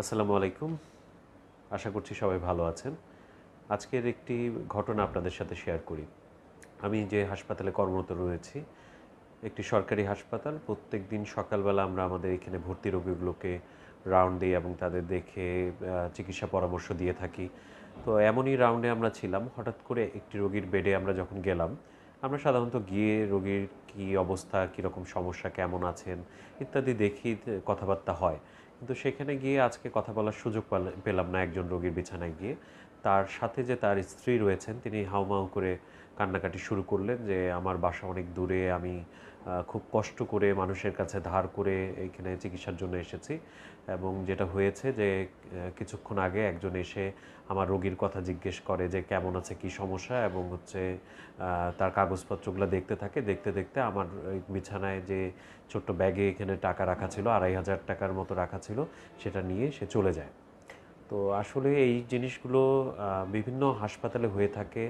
আসসালামু আলাইকুম। আশা করছি সবাই ভালো আছেন। আজকের একটি ঘটনা আপনাদের সাথে শেয়ার করি। আমি যে হাসপাতালে কর্মরত রয়েছি, একটি সরকারি হাসপাতাল প্রত্যেক দিন সকালবেলা আমরা আমাদের এখানে ভর্তি রোগীগুলোকে রাউন্ড দিই এবং তাদের দেখে চিকিৎসা পরামর্শ দিয়ে থাকি। তো এমনই রাউন্ডে আমরা ছিলাম, হঠাৎ করে একটি রোগীর বেডে আমরা যখন গেলাম, আমরা সাধারণত গিয়ে রোগীর কী অবস্থা, কীরকম সমস্যা, কেমন আছেন ইত্যাদি দেখি কথাবার্তা হয়। কিন্তু সেখানে গিয়ে আজকে কথা বলার সুযোগ পাল- পেলাম না একজন রোগীর বিছানায় গিয়ে। তার সাথে যে তার স্ত্রী রয়েছেন, তিনি হাউমাউ করে কান্নাকাটি শুরু করলেন যে, আমার বাসা অনেক দূরে, আমি খুব কষ্ট করে মানুষের কাছে ধার করে এইখানে চিকিৎসার জন্য এসেছি এবং যেটা হয়েছে যে কিছুক্ষণ আগে একজন এসে আমার রোগীর কথা জিজ্ঞেস করে যে, কেমন আছে? কি সমস্যা? এবং হচ্ছে তার কাগজপত্রগুলো দেখতে থাকে। দেখতে দেখতে আমার বিছানায় যে ছোট্ট ব্যাগে এখানে টাকা রাখা ছিল, আড়াই হাজার টাকার মতো রাখা ছিল, সেটা নিয়ে সে চলে যায়। তো আসলে এই জিনিসগুলো বিভিন্ন হাসপাতালে হয়ে থাকে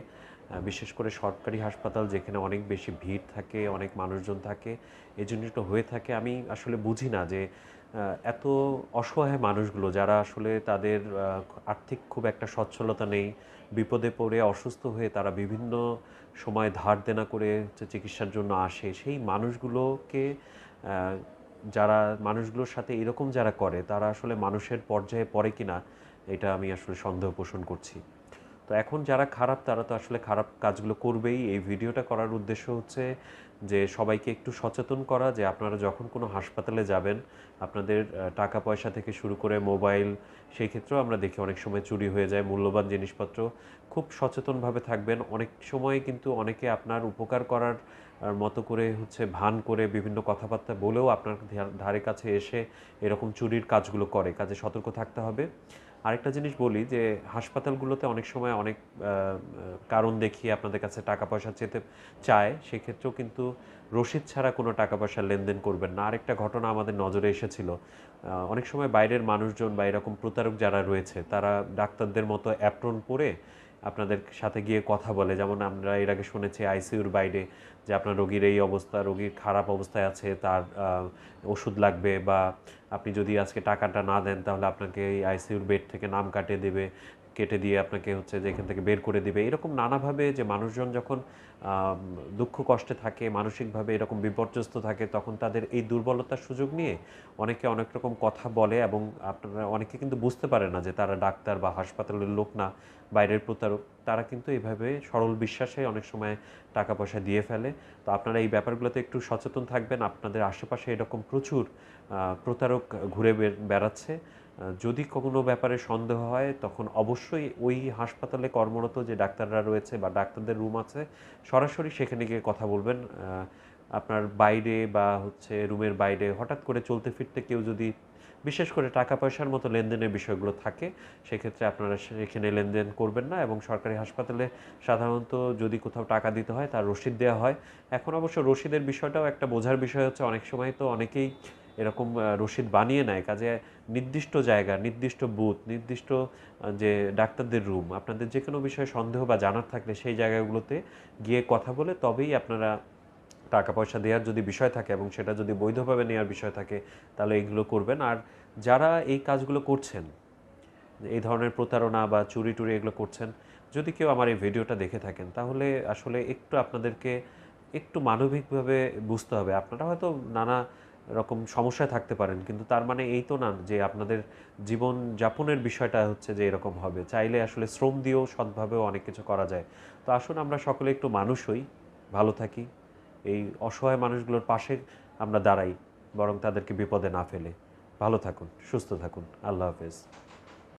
বিশেষ করে সরকারি হাসপাতাল যেখানে অনেক বেশি ভিড় থাকে, অনেক মানুষজন থাকে, এই জিনিসটা হয়ে থাকে। আমি আসলে বুঝি না যে এত অসহায় মানুষগুলো যারা আসলে তাদের আর্থিক খুব একটা সচ্ছলতা নেই, বিপদে পড়ে, অসুস্থ হয়ে তারা বিভিন্ন সময় ধার দেনা করে চিকিৎসার জন্য আসে, সেই মানুষগুলোকে যারা মানুষগুলোর সাথে এরকম যারা করে, তারা আসলে মানুষের পর্যায়ে পড়ে কিনা, এটা আমি আসলে সন্দেহ পোষণ করছি। তো এখন যারা খারাপ, তারা তো আসলে খারাপ কাজগুলো করবেই। এই ভিডিওটা করার উদ্দেশ্য হচ্ছে যে সবাইকে একটু সচেতন করা যে আপনারা যখন কোনো হাসপাতালে যাবেন, আপনাদের টাকা পয়সা থেকে শুরু করে মোবাইল, সেই ক্ষেত্রেও আমরা দেখি অনেক সময় চুরি হয়ে যায়, মূল্যবান জিনিসপত্র। খুব সচেতনভাবে থাকবেন। অনেক সময় কিন্তু অনেকে আপনার উপকার করার মতো করে হচ্ছে ভান করে বিভিন্ন কথাবার্তা বলেও আপনার ধারে কাছে এসে এরকম চুরির কাজগুলো করে। কাজে সতর্ক থাকতে হবে। আরেকটা জিনিস বলি যে হাসপাতালগুলোতে অনেক সময় অনেক কারণ দেখিয়ে আপনাদের কাছে টাকা পয়সা চেতে চায়, সেক্ষেত্রেও কিন্তু রসিদ ছাড়া কোনো টাকা পয়সা লেনদেন করবেন না। আরেকটা ঘটনা আমাদের নজরে এসেছিল অনেক সময় বাইরের মানুষজন বা এরকম প্রতারক যারা রয়েছে, তারা ডাক্তারদের মতো অ্যাপ্রন পরে আপনাদের সাথে গিয়ে কথা বলে। যেমন আমরা এর আগে শুনেছি আইসিইউর বাইরে যে আপনার রোগীর এই অবস্থা, রোগীর খারাপ অবস্থায় আছে, তার ওষুধ লাগবে বা আপনি যদি আজকে টাকাটা না দেন, তাহলে আপনাকে এই আইসিইউর বেড থেকে নাম কাটিয়ে দেবে, কেটে দিয়ে আপনাকে হচ্ছে যে এখান থেকে বের করে দিবে। এরকম নানাভাবে যে মানুষজন যখন দুঃখ কষ্টে থাকে, মানসিকভাবে এরকম বিপর্যস্ত থাকে, তখন তাদের এই দুর্বলতার সুযোগ নিয়ে অনেকে অনেক রকম কথা বলে এবং আপনারা অনেকে কিন্তু বুঝতে পারে না যে তারা ডাক্তার বা হাসপাতালের লোক না, বাইরের প্রতারক তারা কিন্তু এভাবে সরল বিশ্বাসে অনেক সময় টাকা পয়সা দিয়ে ফেলে। তো আপনারা এই ব্যাপারগুলোতে একটু সচেতন থাকবেন। আপনাদের আশেপাশে এরকম প্রচুর প্রতারক ঘুরে বেড়াচ্ছে। যদি কোনো ব্যাপারে সন্দেহ হয়, তখন অবশ্যই ওই হাসপাতালে কর্মরত যে ডাক্তাররা রয়েছে বা ডাক্তারদের রুম আছে, সরাসরি সেখানে গিয়ে কথা বলবেন। আপনার বাইরে বা হচ্ছে রুমের বাইরে হঠাৎ করে চলতে ফিরতে কেউ যদি বিশেষ করে টাকা পয়সার মতো লেনদেনের বিষয়গুলো থাকে, সেক্ষেত্রে আপনারা সেখানে লেনদেন করবেন না এবং সরকারি হাসপাতালে সাধারণত যদি কোথাও টাকা দিতে হয় তার রসিদ দেওয়া হয়। এখন অবশ্য রসিদের বিষয়টাও একটা বোঝার বিষয় হচ্ছে অনেক সময় তো অনেকেই এরকম রসিদ বানিয়ে নেয়। কাজে নির্দিষ্ট জায়গা, নির্দিষ্ট বুথ, নির্দিষ্ট যে ডাক্তারদের রুম, আপনাদের যে কোনো বিষয়ে সন্দেহ বা জানার থাকলে সেই জায়গাগুলোতে গিয়ে কথা বলে তবেই আপনারা টাকা পয়সা দেওয়ার যদি বিষয় থাকে এবং সেটা যদি বৈধভাবে নেওয়ার বিষয় থাকে, তাহলে এইগুলো করবেন। আর যারা এই কাজগুলো করছেন, এই ধরনের প্রতারণা বা চুরি টুরি এগুলো করছেন, যদি কেউ আমার এই ভিডিওটা দেখে থাকেন, তাহলে আসলে একটু আপনাদেরকে একটু মানবিকভাবে বুঝতে হবে। আপনারা হয়তো নানা রকম সমস্যায় থাকতে পারেন, কিন্তু তার মানে এই তো না যে আপনাদের জীবন যাপনের বিষয়টা হচ্ছে যে এরকম হবে। চাইলে আসলে শ্রম দিয়েও সৎভাবেও অনেক কিছু করা যায়। তো আসুন আমরা সকলে একটু মানুষ হই, ভালো থাকি। এই অসহায় মানুষগুলোর পাশে আমরা দাঁড়াই, বরং তাদেরকে বিপদে না ফেলে। ভালো থাকুন, সুস্থ থাকুন। আল্লাহ হাফেজ।